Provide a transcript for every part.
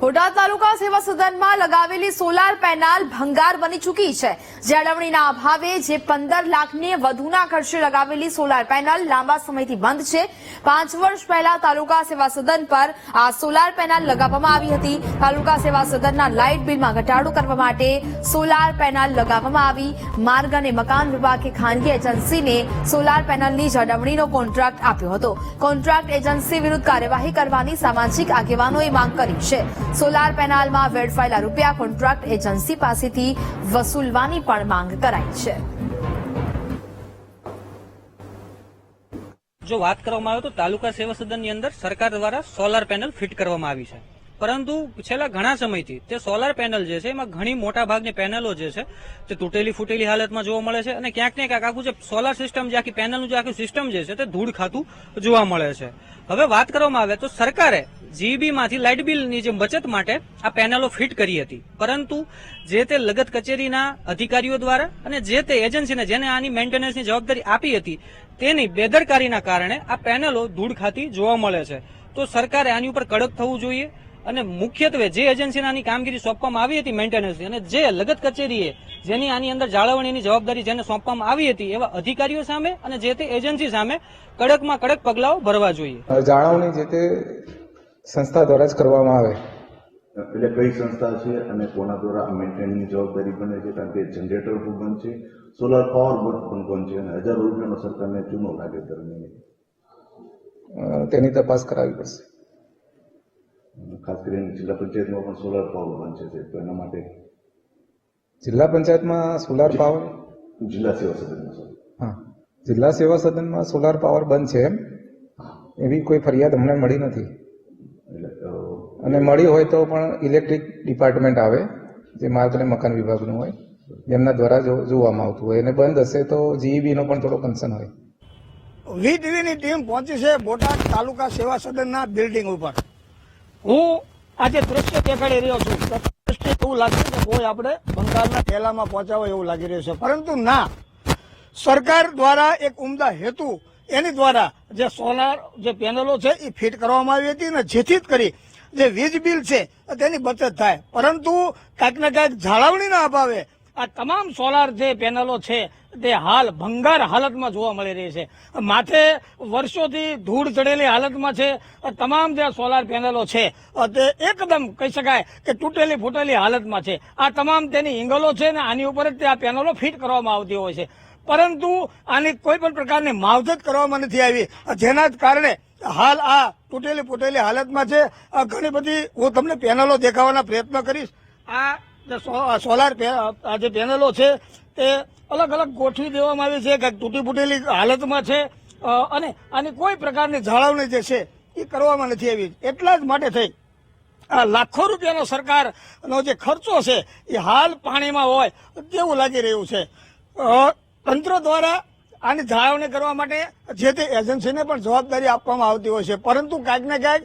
બોટાદ તાલુકા સેવા સદનમાં લગાવેલી solar panel ભંગાર બની ચૂકી છે. જાળવણીના અભાવે જે પંદર લાખની વધુના ખર્ચે લગાવેલી સોલાર પેનલ લાંબા સમયથી બંધ છે. પાંચ વર્ષ પહેલા તાલુકા સેવા સદન પર આ સોલાર પેનલ લગાવવામાં આવી હતી. તાલુકા સેવા સદનના લાઇટ બિલમાં ઘટાડો કરવા માટે સોલાર પેનલ લગાવવામાં આવી. માર્ગ અને મકાન વિભાગે ખાનગી એજન્સીને સોલાર પેનલની જાળવણીનો કોન્ટ્રાક્ટ આપ્યો હતો. કોન્ટ્રાક્ટ એજન્સી વિરુદ્ધ કાર્યવાહી કરવાની સામાજિક આગેવાનોએ માંગ કરી છે. સોલાર પેનલમાં વેડફાયેલા રૂપિયા કોન્ટ્રાક્ટ એજન્સી પાસેથી વસૂલવાની પણ માંગ કરાઈ છે. જો વાત કરવામાં આવે તો તાલુકા સેવા સદનની અંદર સરકાર દ્વારા સોલાર પેનલ ફિટ કરવામાં આવી છે. પરંતુ છેલ્લા ઘણા સમયથી તે સોલાર પેનલ જે છે, એમાં ઘણી મોટા ભાગની પેનલો જે છે, તે તૂટેલી ફૂટેલી હાલતમાં જોવા મળે છે અને ક્યાંક ને ક્યાંક આખું જે સોલાર સિસ્ટમ જે આખી પેનલનું જે આખું સિસ્ટમ જે છે, તે ધૂળ ખાતું જોવા મળે છે. હવે વાત કરવામાં આવે તો સરકારે જીબી માંથી લાઇટ બિલની જે બચત માટે આ પેનલો ફિટ કરી હતી. પરંતુ જે તે લગત કચેરીના અધિકારીઓ દ્વારા અને જે તે એજન્સીને જેને આની મેન્ટેનન્સની જવાબદારી આપી હતી, તેની બેદરકારીના કારણે આ પેનલો ધૂળ ખાતી જોવા મળે છે. તો સરકારે આની ઉપર કડક થવું જોઈએ અને મુખ્યત્વે જે એજન્સીને આની કામગીરી સોંપવામાં આવી હતી મેન્ટેનન્સની અને જે લગત કચેરીએ જેની આની અંદર જાળવણીની જવાબદારી જેને સોંપવામાં આવી હતી, એવા અધિકારીઓ સામે અને જે તે એજન્સી સામે કડકમાં કડક પગલાઓ ભરવા જોઈએ. જાળવણી જે તે સંસ્થા દ્વારા જ કરવામાં આવે. એટલે કઈ સંસ્થા છે અને કોના દ્વારા મેન્ટેનની જવાબદારી બને છે? કારણ કે જનરેટર પણ બંધ છે સોલાર પાવર બોર્ડ પણ બંધ છે અને હજારો રૂપિયાનો સરકારને ચૂનો લાગે દર મહિને તેની તપાસ કરાવી પડશે. ખાસ કરીને જિલ્લા પંચાયતમાં પણ સોલાર પાવર બંધ છે તો એના માટે જિલ્લા પંચાયતમાં સોલાર પાવર જિલ્લા સેવા સદનમાં હા. જિલ્લા સેવા સદનમાં સોલાર પાવર બંધ છે એમ? એવી કોઈ ફરિયાદ હમણાં મળી નથી. અને મળી હોય તો પણ ઇલેક્ટ્રિક ડિપાર્ટમેન્ટ આવે, જે માર્ગ અને મકાન વિભાગનું હોય, જેમના દ્વારા જોવામાં આવતું હોય. અને બંધ હશે તો જીઈબી નો પણ થોડો કન્સર્ન હોય. વી ટીવીની ટીમ પહોંચી છે બોટાદ તાલુકા સેવા સદનના બિલ્ડિંગ ઉપર. હું આજે દ્રશ્ય દેખાડી રહ્યો છું. એવું લાગે છે કોઈ આપણે બંગાળના ઠેલામાં પહોંચાવે એવું લાગી રહ્યું છે. પરંતુ ના, સરકાર દ્વારા એક ઉમદા હેતુ એની દ્વારા જે સોલાર જે પેનલો છે એ ફિટ કરવામાં આવી હતી અને જેથી જ કરી જે વીજ બિલ છે, તેની બચત થાય. પરંતુ કાંઈક ને કાંઈક જાળવણીના અભાવે આ તમામ સોલાર જે પેનલો છે, તે હાલ ભંગાર હાલતમાં જોવા મળી રહી છે. માથે વર્ષોથી ધૂળ ચડેલી હાલતમાં છે તમામ જે સોલાર પેનલો છે તે એકદમ કહી શકાય કે તૂટેલી ફૂટેલી હાલતમાં છે. આ તમામ તેની ઇંગલો છે ને આની ઉપર જ તે આ પેનલો ફિટ કરવામાં આવતી હોય છે. પરંતુ આની કોઈ પણ પ્રકારની માવજત કરવામાં નથી આવી. જેના જ કારણે હાલ આ તૂટેલી ફૂટેલી હાલતમાં છે. ઘણી બધી હું તમને પેનલો દેખાવાના પ્રયત્ન કરીશ. આ સોલાર આ જે પેનલો છે, તે અલગ અલગ ગોઠવી દેવામાં આવી છે કે તૂટી ફૂટેલી હાલતમાં છે. અને આની કોઈ પ્રકારની જાળવણી જે છે, એ કરવામાં નથી આવી. એટલા જ માટે થઈ. આ લાખો રૂપિયાનો સરકારનો જે ખર્ચો છે, એ હાલ પાણીમાં હોય તેવું લાગી રહ્યું છે. તંત્ર દ્વારા આની જાળવણી કરવા માટે જે તે એજન્સીને પણ જવાબદારી આપવામાં આવતી હોય છે. પરંતુ ક્યાંક ને ક્યાંક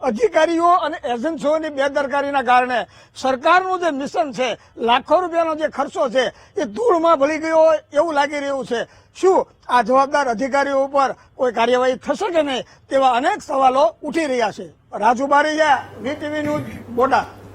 અધિકારીઓ અને એજન્સીઓની બેદરકારીના કારણે સરકારનું જે મિશન છે, લાખો રૂપિયાનો જે ખર્ચો છે, એ ધૂળમાં ભળી ગયો હોય એવું લાગી રહ્યું છે. શું આ જવાબદાર અધિકારીઓ ઉપર કોઈ કાર્યવાહી થશે કે નહીં તેવા અનેક સવાલો ઉઠી રહ્યા છે. Raju Bariya VTV news, Botad.